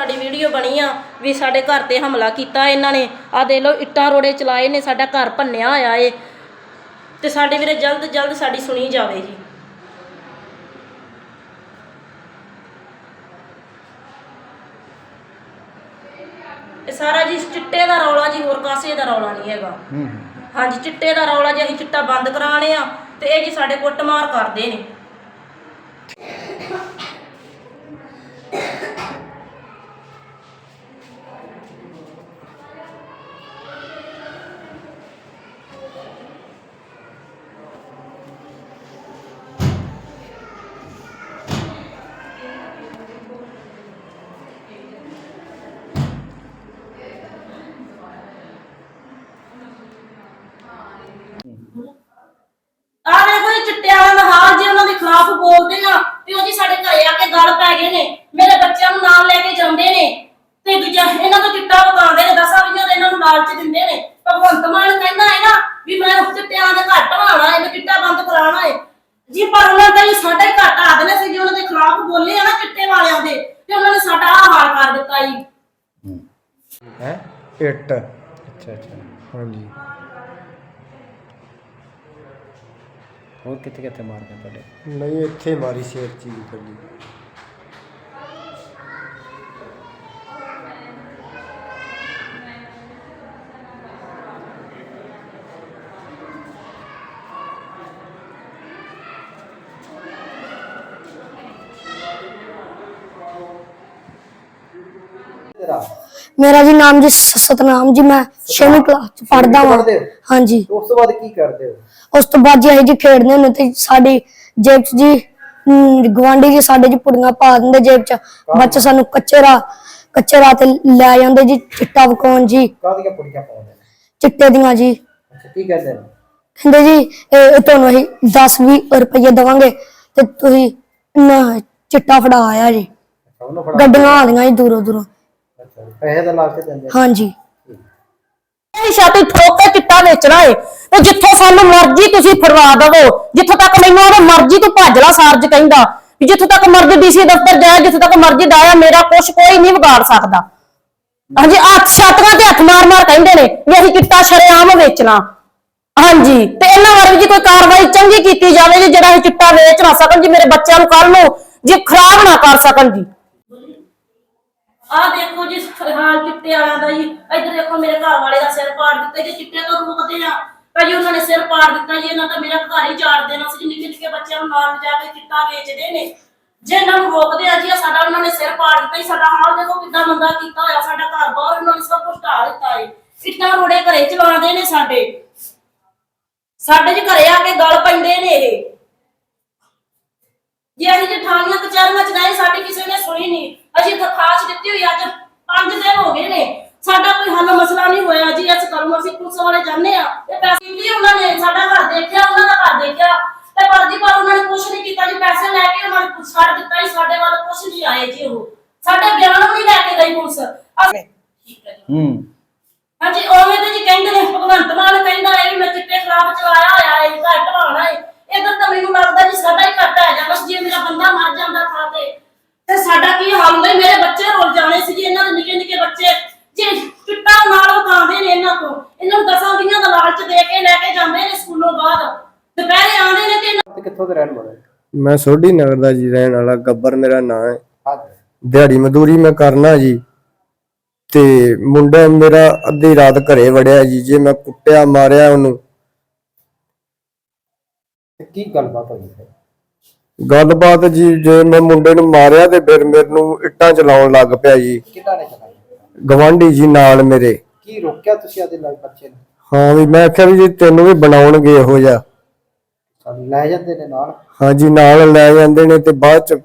ਸਾਡੀ ਵੀਡੀਓ ਬਣੀ ਆ ਵੀ ਸਾਡੇ ਘਰ ਤੇ ਹਮਲਾ ਕੀਤਾ ਇਹਨਾਂ ਨੇ। ਆ ਦੇ ਲਓ ਇੱਟਾਂ ਰੋੜੇ ਚਲਾਏ ਨੇ ਸਾਡਾ ਘਰ ਭੰਨਿਆ ਹੋਇਆ ਏ। ਤੇ ਸਾਡੇ ਵੀਰੇ ਜਲਦ ਜਲਦ ਸਾਡੀ ਸੁਣੀ ਜਾਵੇ ਜੀ। ਇਹ ਸਾਰਾ ਜੀ ਚਿੱਟੇ ਦਾ ਰੌਲਾ ਜੀ ਹੋਰ ਕਾਸੇ ਦਾ ਰੌਲਾ ਨਹੀਂ ਹੈਗਾ। ਹਾਂਜੀ ਚਿੱਟੇ ਦਾ ਰੌਲਾ ਜੀ ਅਸੀਂ ਚਿੱਟਾ ਬੰਦ ਕਰਾਣੇ ਆ ਤੇ ਇਹ ਜੀ ਸਾਡੇ ਕੁੱਟਮਾਰ ਕਰਦੇ ਨੇ ਆਹ ਦੇਖੋ ਇਹ ਚਿੱਟੇ ਵਾਲਿਆਂ ਦਾ ਹਾਲ ਜੇ ਉਹਨਾਂ ਦੇ ਖਿਲਾਫ ਬੋਲਦੇ ਆ ਤੇ ਉਹ ਜੀ ਸਾਡੇ ਘਰੇ ਆ ਕੇ ਗੱਲ ਪੈ ਗਏ ਨੇ ਮੇਰੇ ਬੱਚਿਆਂ ਨੂੰ ਨਾਲ ਲੈ ਕੇ ਜਾਂਦੇ ਨੇ। ਤੇ ਦੂਜਾ ਇਹਨਾਂ ਤੋਂ ਚਿੱਟਾ ਵਗਾਉਂਦੇ ਨੇ ਦਸਾਂ ਵੀਆਂ ਦੇ ਇਹਨਾਂ ਨੂੰ ਲਾਲਚ ਦਿੰਦੇ ਨੇ। ਭਗਵੰਤ ਮਾਨ ਕਹਿੰਦਾ ਹੈ ਨਾ ਵੀ ਮੈਂ ਉਹ ਚਿੱਟਿਆਂ ਦਾ ਘੱਟ ਹੈ ਮੈਂ ਚਿੱਟਾ ਬੰਦ ਕਰਾਉਣਾ ਹੈ। ਜੀ ਪਰ ਉਹਨਾਂ ਦਾ ਹੀ ਸਾਡਾ ਹੀ ਘੱਟ ਆ ਦੇਣਾ ਸੀ ਜੀ ਉਹਨਾਂ ਦੇ ਖਿਲਾਫ ਬੋਲੇ ਆ ਨਾ ਚਿੱਟੇ ਵਾਲਿਆਂ ਦੇ ਤੇ ਉਹਨਾਂ ਨੇ ਸਾਡਾ ਆਹ ਹਾਲ ਕਰ ਦਿੱਤਾ ਜੀ। ਹੈ? ਇੱਟ। ਅੱਛਾ ਅੱਛਾ। ਹਾਂਜੀ। ਹੋਰ ਕਿੱਥੇ ਕਿੱਥੇ ਮਾਰਦੇ ਤੁਹਾਡੇ? ਨਹੀਂ ਇੱਥੇ ਮਾਰੀ ਸਿਰ ਚੀਜ਼ ਕੱਢੀ ਮੇਰਾ ਜੀ ਨਾਮ ਜੀ ਸ- ਸਤਨਾਮ ਜੀ ਮੈਂ 6ਵੀਂ ਕਲਾਸ ਚ ਪੜਦਾ ਵਾਂ। ਪੜ੍ਹਦੇ ਹੋ? ਹਾਂਜੀ। ਉਸ ਤੋਂ ਬਾਅਦ ਕੀ ਕਰਦੇ ਹੋ? ਉਸ ਤੋਂ ਬਾਅਦ ਜੀ ਅਸੀਂ ਜੀ ਖੇਡਦੇ ਹੁੰਦੇ ਤੇ ਸਾਡੀ ਜੇਬ ਚ ਜੀ ਗਵਾਂਢੀ ਜੀ ਸਾਡੇ ਜੀ ਪੁੜੀਆਂ ਪਾ ਦਿੰਦੇ ਜੇਬ ਚ। ਬੱਚੇ ਸਾਨੂੰ ਕੱਚੇ ਰਾਹ ਕੱਚੇ ਰਾਹ ਤੇ ਲੈ ਜਾਂਦੇ ਜੀ ਚਿੱਟਾ ਵਕਾਉਣ ਜੀ। ਕਾਹਦੀਆਂ ਪੁੜੀਆਂ ਪਾਉਂਦੇ ਨੇ? ਚਿੱਟੇ ਦੀਆਂ ਜੀ। ਅੱਛਾ ਕੀ ਕਹਿੰਦੇ ਨੇ? ਕਹਿੰਦੇ ਜੀ ਇਹ ਇਹ ਤੁਹਾਨੂੰ ਅਸੀਂ 10 20 ਰੁਪਏ ਦੇਵਾਂਗੇ ਤੇ ਤੁਸੀਂ ਨਾ ਚਿੱਟਾ ਫੜਾ ਆਇਆ ਜੀ। ਅੱਛਾ ਉਹਨੂੰ ਫੜਾ ਗੱਡੀਆਂ ਆਉਂਦੀਆਂ ਜੀ ਦੂਰੋਂ ਦੂਰੋਂ ਪੈਸੇ ਦਾ ਲਾਲਚ ਦਿੰਦੇ। ਹਾਂਜੀ। ਠੋਕ। ਕੇ ਚਿੱਟਾ ਵੇਚਣਾ ਏ। ਤੇ ਜਿੱਥੋਂ ਸਾਨੂੰ ਮਰਜ਼ੀ ਤੁਸੀਂ ਫੜਵਾ ਦਵੋ। ਜਿੱਥੋਂ ਤੱਕ ਮੈਨੂੰ ਉਹਨੇ ਮਰਜ਼ੀ ਤੂੰ ਭੱਜ ਲਾ ਸਾਰਜ ਕਹਿੰਦਾ। ਵੀ ਜਿੱਥੋਂ ਤੱਕ ਮਰਜ਼ੀ ਡੀਸੀ ਦਫ਼ਤਰ ਜਾਏ ਜਿੱਥੋਂ ਤੱਕ ਮਰਜ਼ੀ ਦਾਇਆ ਮੇਰਾ ਕੁਛ ਕੋਈ ਨਹੀਂ ਵਿਗਾੜ ਸਕਦਾ। ਹਾਂਜੀ ਹੱਥ ਛਾਤੀਆਂ ਤੇ ਹੱਥ ਮਾਰ ਮਾਰ ਕਹਿੰਦੇ ਨੇ ਵੀ ਅਸੀਂ ਚਿੱਟਾ ਸ਼ਰੇਆਮ ਵੇਚਣਾ। ਹਾਂਜੀ ਤੇ ਇਹਨਾਂ ਬਾਰੇ ਵੀ ਕੋਈ ਕਾਰਵਾਈ ਚੰਗੀ ਕੀਤੀ ਜਾਵੇ ਜੀ ਜਿਹੜਾ ਇਹ ਚਿੱਟਾ ਵੇਚ ਨਾ ਸਕਣ ਜੀ ਮੇਰੇ ਬੱਚਿਆਂ ਨੂੰ ਕੱਲ ਨੂੰ ਜੀ ਖਰਾਬ ਨਾ ਕਰ ਸਕਣ ਜੀ। ਆਹ ਦੇਖੋ ਜੀ ਹਾਲ ਚਿੱਟੇ ਵਾਲਿਆਂ ਦਾ ਜੀ, ਇੱਧਰ ਦੇਖੋ ਮੇਰੇ ਘਰ ਵਾਲੇ ਦਾ ਸਿਰ ਪਾੜ ਦਿੱਤਾ ਜੀ, ਚਿੱਟੇ ਤੋਂ ਰੋਕਦੇ ਆ। ਭਾਜੀ ਉਹਨਾਂ ਨੇ ਸਿਰ ਪਾੜ ਦਿੱਤਾ ਜੀ, ਇਹਨਾਂ ਤਾਂ ਮੇਰਾ ਘਰ ਹੀ ਝਾੜ ਦੇਣਾ ਸੀ ਨਿੱਕੇ ਨਿੱਕੇ ਬੱਚਿਆਂ ਨੂੰ ਨਾਲ ਜਾ ਕੇ ਚਿੱਟਾ ਵੇਚਦੇ ਨੇ। ਜੇ ਇਹਨਾਂ ਨੂੰ ਰੋਕਦੇ ਆ ਜੀ ਸਾਡਾ, ਉਹਨਾਂ ਨੇ ਸਿਰ ਪਾੜ ਦਿੱਤਾ ਜੀ, ਸਾਡਾ ਹਾਲ ਦੇਖੋ ਕਿੱਦਾਂ ਮੰਦਾ ਕੀਤਾ ਹੋਇਆ, ਸਾਡਾ ਘਰ ਬਾਹਰ ਉਹਨਾਂ ਨੇ ਸਭ ਕੁਝ ਢਾਹ ਦਿੱਤਾ ਏ ਇੱਟਾਂ ਰੋੜੇ ਘਰੇ ਚਲਾਉਂਦੇ ਨੇ ਸਾਡੇ। ਸਾਡੇ ਚ ਘਰੇ ਆ ਕੇ ਗਲ ਪੈਂਦੇ ਨੇ ਇਹ। ਜੇ ਅਸੀਂ ਜਠਾਣੀਆਂ ਕਚਹਿਰੀਆਂ ਚ ਗਏ ਸਾਡੀ ਕਿਸੇ ਨੇ ਸੁਣੀ ਨਹੀਂ। ਅਸੀਂ ਦਰਖਾਸਤ ਦਿੱਤੀ ਹੋਈ ਅੱਜ 5 ਦਿਨ ਹੋ ਗਏ ਨੇ। ਸਾਡਾ ਕੋਈ ਹੱਲ ਮਸਲਾ ਨਹੀਂ ਹੋਇਆ ਜੀ ਅਸੀਂ ਕਰੂੰ ਅਸੀਂ ਪੁਲਿਸ ਵਾਲੇ ਜਾਂਦੇ ਆ। ਇਹ ਪੈਸੇ ਵੀ ਉਹਨਾਂ ਨੇ ਸਾਡਾ ਘਰ ਦੇਖਿਆ ਉਹਨਾਂ ਦਾ ਘਰ ਦੇਖਿਆ। ਤੇ ਪਰ ਜੀ ਪਰ ਉਹਨਾਂ ਨੇ ਕੁਝ ਨਹੀਂ ਕੀਤਾ ਜੀ ਪੈਸੇ ਲੈ ਕੇ ਉਹਨਾਂ ਨੇ ਛੱਡ ਦਿੱਤਾ ਜੀ ਸਾਡੇ ਵੱਲ ਕੁਝ ਨਹੀਂ ਆਏ ਜੀ ਉਹ। ਸਾਡੇ ਬਿਆਨ ਵੀ ਨਹੀਂ ਲੈ ਕੇ ਗਈ ਪੁਲਿਸ। ਹੈ। ਹਾਂਜੀ ਉਵੇਂ ਤੇ ਜੀ ਕਹਿੰਦੇ ਨੇ ਭਗਵੰਤ ਮਾਨ ਕਹਿੰਦਾ ਹੈ ਵੀ ਮੈਂ ਚਿੱਟੇ ਖਰਾਬ ਚਲਾਇਆ ਹੋਇਆ ਹੈ ਘੱਟ ਢਵਾਣਾ ਹੈ ਇਧਰ ਤਾਂ ਮੈਨੂੰ ਲੱਗਦਾ ਜੀ ਸਾਡਾ ਹੀ ਘੱਟ ਆ ਜਾਂਦਾ ਜੇ ਮੇਰਾ ਬੰਦਾ ਮਰ ਜਾਂਦਾ ਥਾਂ ਤੇ ਤੇ ਸਾਡਾ ਕੀ ਹਾਲ ਹੁੰਦਾ ਸੀ? ਮੇਰੇ ਬੱਚੇ ਰੁੱਲ ਜਾਣੇ ਸੀ ਜੀ ਇਹਨਾਂ ਦੇ ਨਿੱਕੇ ਨਿੱਕੇ ਬੱਚੇ ਜੇ ਚਿੱਟਾ ਨਾਲ ਉਤਾਂਦੇ ਨੇ ਇਹਨਾਂ ਤੋਂ ਇਹਨਾਂ ਨੂੰ ਦਸਾਂ ਵੀਆਂ ਦਾ ਲਾਲਚ ਦੇ ਕੇ ਲੈ ਕੇ ਜਾਂਦੇ ਨੇ ਸਕੂਲੋਂ ਬਾਅਦ ਦੁਪਹਿਰੇ ਆਉਂਦੇ ਨੇ ਤੇ ਇਹਨਾਂ ਤੇ ਕਿੱਥੋਂ ਦੇ ਰਹਿਣ ਵਾਲੇ? ਮੈਂ ਸੋਢੀ ਨਗਰ ਦਾ ਜੀ ਰਹਿਣ ਵਾਲਾ ਗੱਬਰ ਮੇਰਾ ਨਾਂ ਹੈ। ਹਾਂ ਦਿਹਾੜੀ ਮਜ਼ਦੂਰੀ ਮੈਂ ਕਰਨਾ ਜੀ। ਤੇ ਮੁੰਡਾ ਮੇਰਾ ਅੱਧੀ ਰਾਤ ਘਰੇ ਵੜਿਆ ਜੀ ਜੇ ਮੈਂ ਕੁੱਟਿਆ ਮਾਰਿਆ ਉਹਨੂੰ। ਤੇ ਕੀ ਗੱਲਬਾਤ ਹੋਈ ਫਿਰ? ਗੱਲਬਾਤ ਜੀ ਜੇ ਮੈਂ ਮੁੰਡੇ ਨੂੰ ਮਾਰਿਆ ਤੇ ਫਿਰ ਮੈਨੂੰ ਇੱਟਾਂ ਚਲਾਉਣ ਲੱਗ ਪਿਆ ਜੀ। ਕਿਹਨਾਂ ਨੇ ਚਲਾਈ? ਗਵਾਂਢੀ ਜੀ ਨਾਲ ਮੇਰੇ। ਕੀ ਰੋਕਿਆ ਤੁਸੀਂ ਆਦੇ ਨਾਲ ਬੱਚੇ ਨੂੰ? ਹਾਂ ਵੀ ਮੈਂ ਆਖਿਆ ਵੀ ਜੀ ਤੈਨੂੰ ਵੀ ਬਣਾਉਣਗੇ ਇਹੋ ਜਿਹਾ। ਲੈ ਜਾਂਦੇ ਨੇ ਨਾਲ? ਹਾਂਜੀ ਨਾਲ ਲੈ ਜਾਂਦੇ ਨੇ ਤੇ ਬਾਅਦ ਚ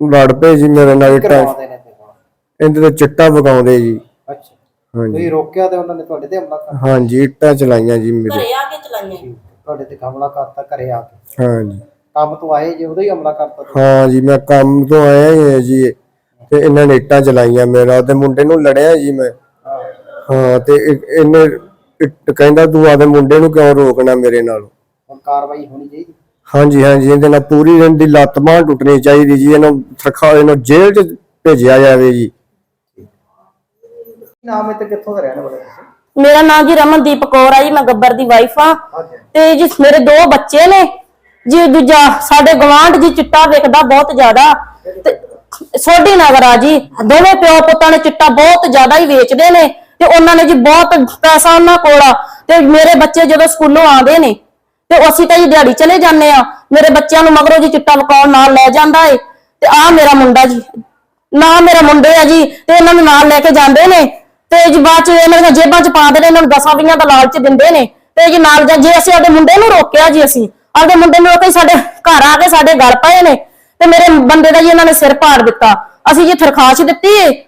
ਲੜ ਪਏ ਜੀ ਮੇਰੇ ਨਾਲ ਇੱਟਾਂ ਕਰਵਾਉਂਦੇ ਨੇ ਤੇ ਨਾਲ? ਇਹਦੇ ਤੇ ਚਿੱਟਾ ਵਗਾਉਂਦੇ ਜੀ। ਅੱਛਾ। ਹਾਂਜੀ। ਤੁਸੀਂ ਰੋਕਿਆ ਤੇ ਉਹਨਾਂ ਨੇ ਤੁਹਾਡੇ ਤੇ ਹਮਲਾ ਕਰ ਹਾਂਜੀ ਇੱਟਾਂ ਚਲਾਈਆਂ ਜੀ ਮੇਰੇ। ਘਰੇ ਆ ਕੇ ਚਲਾਈਆਂ। ਤੁਹਾਡੇ ਤੇ ਹਮਲਾ ਕਰਤਾ ਘਰੇ ਆ ਕੇ? ਹਾਂਜੀ। ਕੰਮ ਤੋਂ ਆਏ ਜੇ ਉਦੋਂ ਹੀ ਹਮਲਾ ਕਰਤਾ ਤੁਸੀਂ। ਹਾਂ ਜੀ ਮੈਂ ਕੰਮ ਤੋਂ ਆਇਆ ਹੀ ਹਾਂ ਜੀ। ਤੇ ਇਹਨਾਂ ਨੇ ਇੱਟਾਂ ਚਲਾਈਆਂ ਮੇਰਾ ਤੇ ਮੁੰਡੇ ਨੂੰ ਲੜਿਆ ਜੀ ਮੈਂ। ਹਾਂ। ਹਾਂ ਤੇ ਇਹ- ਇਹਨੇ ਇੱਟ ਕਹਿੰਦਾ ਤੂੰ ਆਦੇ ਮੁੰਡੇ ਨੂੰ ਕਿਉਂ ਰੋਕਣਾ ਮੇਰੇ ਨਾਲ? ਹੁਣ ਕਾਰਵਾਈ ਹੋਣੀ ਚਾਹੀਦੀ। ਹਾਂਜੀ ਹਾਂਜੀ ਇਹਦੇ ਨਾਲ ਪੂਰੀ ਇਹਦੀ ਲੱਤ ਬਾਂਹ ਟੁੱਟਣੀ ਚਾਹੀਦੀ ਜੀ ਇਹਨੂੰ ਸਰਖਾ ਇਹਨੂੰ ਜੇਲ੍ਹ 'ਚ ਭੇਜਿਆ ਜਾਵੇ ਜੀ। ਕੀ ਨਾਮ ਹੈ ਤੇ ਕਿੱਥੋਂ ਦਾ ਰਹਿਣ ਵਾਲੇ ਤੁਸੀਂ? ਮੇਰਾ ਨਾਮ ਜੀ ਰਮਨਦੀਪ ਕੌਰ ਆ ਜੀ ਮੈਂ ਗੱਬਰ ਦੀ ਵਾਈਫ ਆ। ਹਾਂਜੀ। ਤੇ ਜੀ ਮੇਰੇ ਦੋ ਬੱਚੇ ਨੇ ਜੀ ਦੂਜਾ ਸਾਡੇ ਗਵਾਂਢ ਜੀ ਚਿੱਟਾ ਵੇਖਦਾ ਬਹੁਤ ਜ਼ਿਆਦਾ। ਤੇ ਸੋਢੀ ਨਗਰ ਆ ਜੀ ਦੋਵੇਂ ਪਿਓ ਪੁੱਤਾਂ ਨੇ ਚਿੱਟਾ ਬਹੁਤ ਜ਼ਿਆਦਾ ਹੀ ਵੇਚਦੇ ਨੇ। ਤੇ ਉਹਨਾਂ ਨੇ ਜੀ ਬਹੁਤ ਪੈਸਾ ਉਹਨਾਂ ਕੋਲ ਆ। ਤੇ ਮੇਰੇ ਬੱਚੇ ਜਦੋਂ ਸਕੂਲੋਂ ਆਉਂਦੇ ਨੇ ਤੇ ਅਸੀਂ ਤਾਂ ਜੀ ਦਿਹਾੜੀ ਚਲੇ ਜਾਂਦੇ ਆ। ਮੇਰੇ ਬੱਚਿਆਂ ਨੂੰ ਮਗਰੋਂ ਜੀ ਚਿੱਟਾ ਵਕਾਉਣ ਨਾਲ ਲੈ ਜਾਂਦਾ ਏ। ਤੇ ਆ ਮੇਰਾ ਮੁੰਡਾ ਜੀ। ਨਾ ਮੇਰਾ ਮੁੰਡੇ ਆ ਜੀ, ਤੇ ਇਹਨਾਂ ਨੂੰ ਨਾਲ ਲੈ ਕੇ ਜਾਂਦੇ ਨੇ। ਤੇ ਜੀ ਬਾਅਦ ਚ ਇਹਨਾਂ ਦੀਆਂ ਜੇਬਾਂ ਚ ਪਾ ਦੇਣੇ ਇਹਨਾਂ ਨੂੰ ਦਸਾਂ ਵੀਆਂ ਦਾ ਲਾਲਚ ਦਿੰਦੇ ਨੇ। ਤੇ ਜੀ ਨਾਲ ਜਾਂ, ਜੇ ਅਸੀਂ ਆਪਦੇ ਮੁੰਡੇ ਨੂੰ ਰੋਕਿਆ ਜੀ ਅਸੀਂ, ਆਪਦੇ ਮੁੰਡੇ ਨੂੰ ਰੋਕੇ ਸਾਡੇ ਘਰ ਆ ਕੇ ਸਾਡੇ ਗਲ ਪਏ ਨੇ। ਤੇ ਮੇਰੇ ਬੰਦੇ ਦਾ ਜੀ ਇਹਨਾਂ ਨੇ ਸਿਰ ਪਾੜ ਦਿੱਤਾ। ਅਸੀਂ ਜੀ ਤਰਖਾਸ਼ ਦਿੱਤੀ ਏ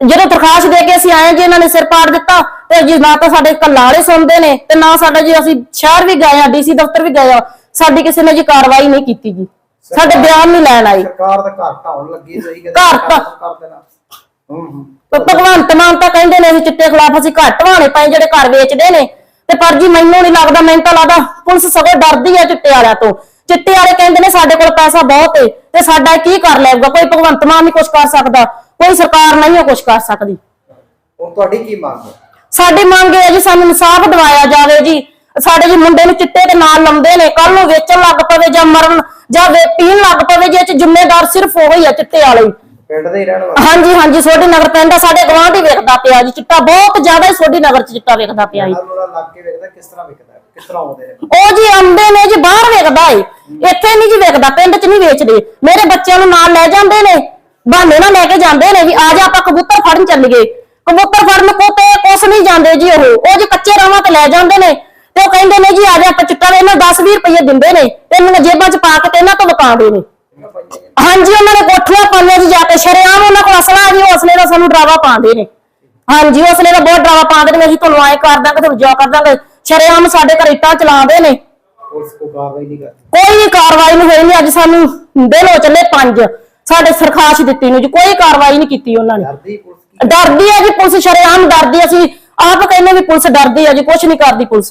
ਜਦੋਂ ਤਰਖਾਸ਼ ਦੇ ਕੇ ਅਸੀਂ ਆਏ ਜੀ ਇਹਨਾਂ ਨੇ ਸਿਰ ਪਾੜ ਦਿੱਤਾ ਤੇ ਜੀ ਨਾ ਤਾਂ ਸਾਡੇ ਕੱਲਾਲੇ ਸੁਣਦੇ ਨੇ ਤੇ ਨਾ ਸਾਡਾ ਜੀ ਅਸੀਂ ਸ਼ਹਿਰ ਵੀ ਗਏ ਆ ਡੀਸੀ ਦਫ਼ਤਰ ਵੀ ਗਏ ਆ ਸਾਡੀ ਕਿਸੇ ਨੇ ਜੀ ਕਾਰਵਾਈ ਨਹੀਂ ਕੀਤੀ ਜੀ। ਸਾਡੇ ਬਿਆਨ ਨਹੀਂ ਲੈਣ ਆਈ। ਸਰਕਾਰ ਦਾ ਘਰ ਢਾਉਣ ਲੱਗੀ ਸਹੀ ਕਿ ਘਰ ਤਾਂ- ਕਰ ਦੇਣਾ। ਹੂੰ ਹੂੰ। ਪਰ ਭਗਵੰਤ ਮਾਨ ਤਾਂ ਕਹਿੰਦੇ ਨੇ ਅਸੀਂ ਚਿੱਟੇ ਖਿਲਾਫ ਅਸੀਂ ਘੱਟ ਵਾਣੇ ਪਏ ਜਿਹੜੇ ਘਰ ਵੇਚਦੇ ਨੇ। ਤੇ ਪਰ ਜੀ ਮੈਨੂੰ ਨਹੀਂ ਲੱਗਦਾ ਮੈਨੂੰ ਤਾਂ ਲੱਗਦਾ ਪੁਲਿਸ ਸਗੋਂ ਡਰਦੀ ਆ ਚਿੱਟੇ ਵਾਲਿਆਂ ਤੋਂ। ਚਿੱਟੇ ਵਾਲੇ ਕਹਿੰਦੇ ਨੇ ਸਾਡੇ ਕੋਲ ਪੈਸਾ ਬਹੁਤ ਏ ਤੇ ਸਾਡਾ ਕੀ ਕਰ ਲੈਗਾ ਕੋਈ ਭਗਵੰਤ ਮਾਨ ਨਹੀਂ ਕੁਝ ਕਰ ਸਕਦਾ। ਕੋਈ ਸਰਕਾਰ ਨਹੀਂ ਕੁਝ ਕਰ ਸਕਦੀ। ਹੁਣ ਤੁਹਾਡੀ ਕੀ ਮੰਗ ਹੈ? ਸਾਡੀ ਮੰਗ ਇਹ ਹੈ ਜੀ ਸਾਨੂੰ ਇਨਸਾਫ ਦਿਵਾਇਆ ਜਾਵੇ ਜੀ। ਸਾਡੇ ਜੀ ਮੁੰਡੇ ਨੂੰ ਚਿੱਟੇ ਦੇ ਨਾਲ ਲਾਉਂਦੇ ਨੇ ਕੱਲ ਨੂੰ ਵੇਚਣ ਲੱਗ ਪਵੇ ਜਾਂ ਮਰਨ ਜਾਂ ਵੇ- ਪੀਣ ਲੱਗ ਪਵੇ ਜੇ ਇਹ ਚ ਜ਼ਿੰਮੇਦਾਰ ਸਿਰਫ ਉਹ ਹੀ ਆ ਚਿੱਟੇ ਵਾਲੇ ਹੀ। ਪਿੰਡ ਦੇ ਹੀ ਰਹਿਣ ਵਾਲੇ? ਹਾਂਜੀ ਹਾਂਜੀ ਸੋਢੀ ਨਗਰ ਪਿੰਡ ਆ ਸਾਡੇ ਗਵਾਂਢ ਹੀ ਵੇਖਦਾ ਪਿਆ ਜੀ ਚਿੱਟਾ ਬਹੁਤ ਜ਼ਿਆਦਾ ਹੀ ਸੋਢੀ ਨਗਰ ਚ ਚਿੱਟਾ ਵੇਖਦਾ ਪਿਆ ਜੀ। ਨਾਲ ਉਹਨਾਂ ਲੱਗ ਕੇ ਵੇਖਦਾ ਕਿਸ ਤਰ੍ਹਾਂ ਵਿਕਦਾ ਹੈ, ਕਿਸ ਤਰ੍ਹਾਂ ਆਉਂਦੇ ਨੇ? ਉਹ ਜੀ ਆਉਂਦੇ ਨੇ ਜੀ ਬਾਹਰ ਵੇਖਦਾ ਏ। ਇੱਥੇ ਨਹੀਂ ਜੀ ਵੇਖਦਾ ਪਿੰਡ 'ਚ ਨਹੀਂ ਵੇਚਦੇ। ਮੇਰੇ ਬੱਚਿਆਂ ਨੂੰ ਨਾਲ ਲੈ ਜਾਂਦੇ ਨੇ। ਬਹਾਨੇ ਨਾਲ ਲੈ ਕੇ ਜਾਂਦੇ ਨੇ ਵੀ ਆ ਜਾ ਆਪਾਂ ਕਬੂਤਰ ਫੜਨ ਚੱਲੀਏ। ਕਬੂਤਰ ਫੜਨ ਕੋ ਤੇ ਕੁਛ ਨਹੀਂ ਜਾਂਦੇ ਜੀ ਉਹ। ਉਹ ਜੀ ਕੱਚੇ ਰਾਵਾਂ ਤੇ ਲੈ ਜਾਂਦੇ ਨੇ ਤੇ ਉਹ ਕਹਿੰਦੇ ਨੇ ਜੀ ਆ ਜਾ ਆਪਾਂ ਚਿੱਟਾ ਦੇ ਇਹਨਾਂ 10 20 ਰੁਪਏ ਦਿੰਦੇ ਨੇ ਤੇ ਇਹਨਾਂ ਨੇ ਜੇਬਾਂ 'ਚ ਪਾ ਕੇ ਤੇ ਇਹਨਾਂ ਤੋਂ ਵਕਾਉਂਦੇ ਨੇ। ਹਾਂਜੀ ਉਹਨਾਂ ਨੇ ਕੋਠੀਆਂ ਪਾਈਆਂ ਜੀ ਜਾ ਕੇ। ਸ਼ਰੇਆਮ ਉਹਨਾਂ ਕੋਲ ਅਸਲਾ ਜੀ ਉਹ ਅਸਲੇ ਦਾ ਸਾਨੂੰ ਡਰਾਵਾ ਪਾਉਂਦੇ ਨੇ। ਹਾਂਜੀ ਉਹ ਅਸਲੇ ਦਾ ਬਹੁਤ ਡਰਾਵਾ ਪਾਉਂਦੇ ਨੇ ਜੀ ਤੁਹਾਨੂੰ ਐ ਕਰ ਦਾਂਗੇ ਤੁਹਾਨੂੰ ਜਾ ਕਰ ਦਾਂਗੇ। ਸ਼ਰੇਆਮ ਸਾਡੇ ਘਰ ਇੱਟਾਂ ਚਲਾਉਂਦੇ ਨੇ। ਕੋਈ ਕਾਰਵਾਈ ਨਹੀਂ ਹੋਈ ਨਹੀਂ ਅੱਜ ਸਾਨੂੰ ਦਿਨ ਹੋ ਚੱਲੇ ਪੰਜ। ਸਾਡੇ ਸਰਖਾਸ਼ ਦਿੱਤੀ ਨੂੰ ਜੀ ਕੋਈ ਕਾਰਵਾਈ ਨਹੀਂ ਕੀਤੀ ਉਹਨਾਂ ਨੇ। ਡਰਦੀ ਪੁਲਿਸ ਕੀ? ਡਰਦੀ ਹੈ ਜੀ ਪੁਲਿਸ ਸ਼ਰੇਆਮ ਡਰਦੀ ਹੈ। ਅਸੀਂ। ਆਪ ਕਹਿੰਦੇ ਵੀ ਪੁਲਿਸ ਡਰਦੀ ਹੈ ਜੀ ਕੁਝ ਨਹੀਂ ਕਰਦੀ ਪੁਲਿਸ।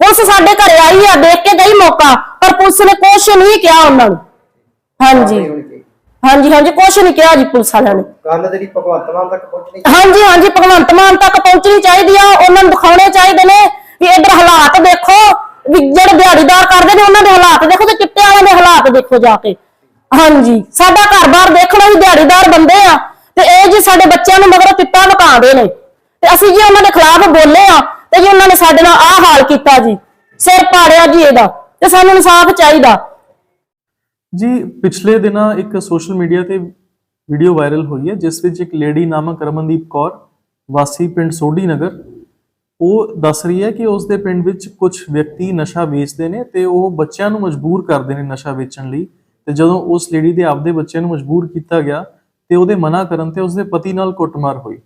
ਪੁਲਿਸ ਸਾਡੇ ਘਰੇ ਆਈ ਆ ਦੇਖ ਕੇ ਗਈ ਮੌਕਾ ਪਰ ਪੁਲਿਸ ਨੇ ਕੁਝ ਨਹੀਂ ਕਿਹਾ ਉਹਨਾਂ ਨੂੰ। ਹਾਂਜੀ। ਕਾਰਵਾਈ ਹੋਣੀ ਚਾਹੀਦੀ। ਹਾਂਜੀ ਹਾਂਜੀ ਕੁਝ ਨਹੀਂ ਕਿਹਾ ਜੀ ਪੁਲਿਸ ਵਾਲਿਆਂ ਨੇ। ਗੱਲ ਜਿਹੜੀ ਭਗਵੰਤ ਮਾਨ ਤੱਕ ਪਹੁੰਚਣੀ ਹਾਂਜੀ ਹਾਂਜੀ ਭਗਵੰਤ ਮਾਨ ਤੱਕ ਪਹੁੰਚਣੀ ਚਾਹੀਦੀ ਆ। ਉਹਨਾਂ ਨੂੰ ਦਿਖਾਉਣੇ ਚਾਹੀਦੇ ਨੇ ਵੀ ਇਧਰ ਹਾਲਾਤ ਦੇਖੋ ਵੀ ਜਿਹੜੇ ਦਿਹਾੜੀਦਾਰ ਕਰਦੇ ਨੇ ਉਹਨਾਂ ਦੇ ਹਾਲਾਤ ਦੇਖੋ ਤੇ ਚਿੱਟੇ ਵਾਲਿਆਂ ਦੇ ਹਾਲਾਤ ਦੇਖੋ ਜਾ ਕੇ। ਹਾਂਜੀ, ਸਾਡਾ ਘਰ-ਬਾਰ ਦੇਖਣਾ ਵੀ ਦਿਹਾੜੀਦਾਰ ਬੰਦੇ ਆ ਤੇ ਇਹ ਜੀ ਸਾਡੇ ਬੱਚਿਆਂ ਨੂੰ ਮਗਰੋਂ ਚਿੱਟਾ ਵਕਾਉਂਦੇ ਨੇ। ਤੇ ਅਸੀਂ ਜੀ ਉਹਨਾਂ ਦੇ ਖਿਲਾਫ ਬੋਲੇ ਆ ਤੇ ਜੀ ਉਹਨਾਂ ਨੇ ਸਾਡੇ ਨਾਲ ਆਹ ਹਾਲ ਕੀਤਾ ਜੀ, ਸਿਰ ਪਾੜਿਆ ਜੀ ਇਹਦਾ ਤੇ ਸਾਨੂੰ ਇਨਸਾਫ ਚਾਹੀਦਾ। ਜੀ, ਪਿਛਲੇ ਦਿਨਾਂ ਇੱਕ ਸੋਸ਼ਲ ਮੀਡੀਆ ਤੇ ਵੀਡੀਓ ਵਾਇਰਲ ਹੋਈ ਹੈ, ਜਿਸ ਵਿੱਚ ਇੱਕ ਲੇਡੀ ਨਾਮਕ ਰਮਨਦੀਪ ਕੌਰ, ਵਾਸੀ ਪਿੰਡ ਸੋਢੀ ਨਗਰ, ਉਹ ਦੱਸ ਰਹੀ ਹੈ ਕਿ ਉਸ ਦੇ ਪਿੰਡ ਵਿੱਚ ਕੁਝ ਵਿਅਕਤੀ ਨਸ਼ਾ ਵੇਚਦੇ ਨੇ ਤੇ ਉਹ ਬੱਚਿਆਂ ਨੂੰ ਮਜਬੂਰ ਕਰਦੇ ਨੇ ਨਸ਼ਾ ਵੇਚਣ ਲਈ। ਤੇ ਜਦੋਂ ਉਸ ਲੇਡੀ ਦੇ ਆਪਦੇ ਬੱਚੇ ਨੂੰ ਮਜਬੂਰ ਕੀਤਾ ਗਿਆ ਤੇ ਉਹਦੇ ਮਨਾ ਕਰਨ ਤੇ ਉਸਦੇ ਪਤੀ ਨਾਲ ਕੁੱਟਮਾਰ ਹੋਈ।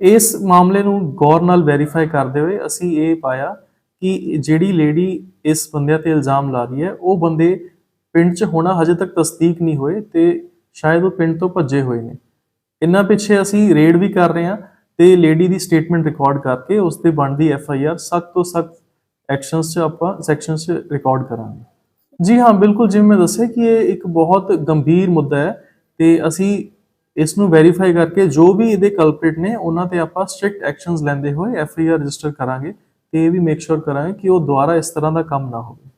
ਇਸ ਮਾਮਲੇ ਨੂੰ ਗੌਰ ਨਾਲ ਵੈਰੀਫਾਈ ਕਰਦੇ ਹੋਏ ਅਸੀਂ ਇਹ ਪਾਇਆ ਕਿ ਜਿਹੜੀ ਲੇਡੀ ਇਸ ਬੰਦਿਆਂ ਤੇ ਇਲਜ਼ਾਮ ਲਾ ਰਹੀ ਹੈ, ਉਹ ਬੰਦੇ ਪਿੰਡ 'ਚ ਹੋਣਾ ਹਜੇ ਤੱਕ ਤਸਦੀਕ ਨਹੀਂ ਹੋਏ ਤੇ ਸ਼ਾਇਦ ਉਹ ਪਿੰਡ ਤੋਂ ਭੱਜੇ ਹੋਏ ਨੇ। ਇੰਨਾ ਪਿੱਛੇ ਅਸੀਂ ਰੇਡ ਵੀ ਕਰ ਰਹੇ ਹਾਂ ਤੇ ਲੇਡੀ ਦੀ ਸਟੇਟਮੈਂਟ ਰਿਕਾਰਡ ਕਰਕੇ ਉਸ ਤੇ ਬਣਦੀ ਐਫ ਆਈ ਆਰ ਸਖਤ ਤੋਂ ਸਖਤ ਐਕਸ਼ਨਸ 'ਚ ਆਪਾਂ ਸੈਕਸ਼ਨਸ 'ਚ ਰਿਕਾਰਡ ਕਰਾਂਗੇ। ਜੀ ਹਾਂ, ਬਿਲਕੁਲ ਜਿਵੇਂ ਮੈਂ ਦੱਸਿਆ ਕਿ ਇਹ ਇੱਕ ਬਹੁਤ ਗੰਭੀਰ ਮੁੱਦਾ ਹੈ ਤੇ ਅਸੀਂ ਇਸ ਨੂੰ ਵੈਰੀਫਾਈ ਕਰਕੇ ਜੋ ਵੀ ਇਹਦੇ ਕਲਪ੍ਰਿਟ ਨੇ, ਉਹਨਾਂ ਤੇ ਆਪਾਂ ਸਟ੍ਰਿਕਟ ਐਕਸ਼ਨਸ ਲੈਂਦੇ ਹੋਏ ਐਫ ਆਈ ਆਰ ਰਜਿਸਟਰ ਕਰਾਂਗੇ ਤੇ ਇਹ ਵੀ ਮੇਕ ਸ਼ੋਰ ਕਰਾਂਗੇ ਕਿ ਉਹ ਦੁਬਾਰਾ ਇਸ ਤਰ੍ਹਾਂ ਦਾ ਕੰਮ ਨਾ ਹੋਵੇ।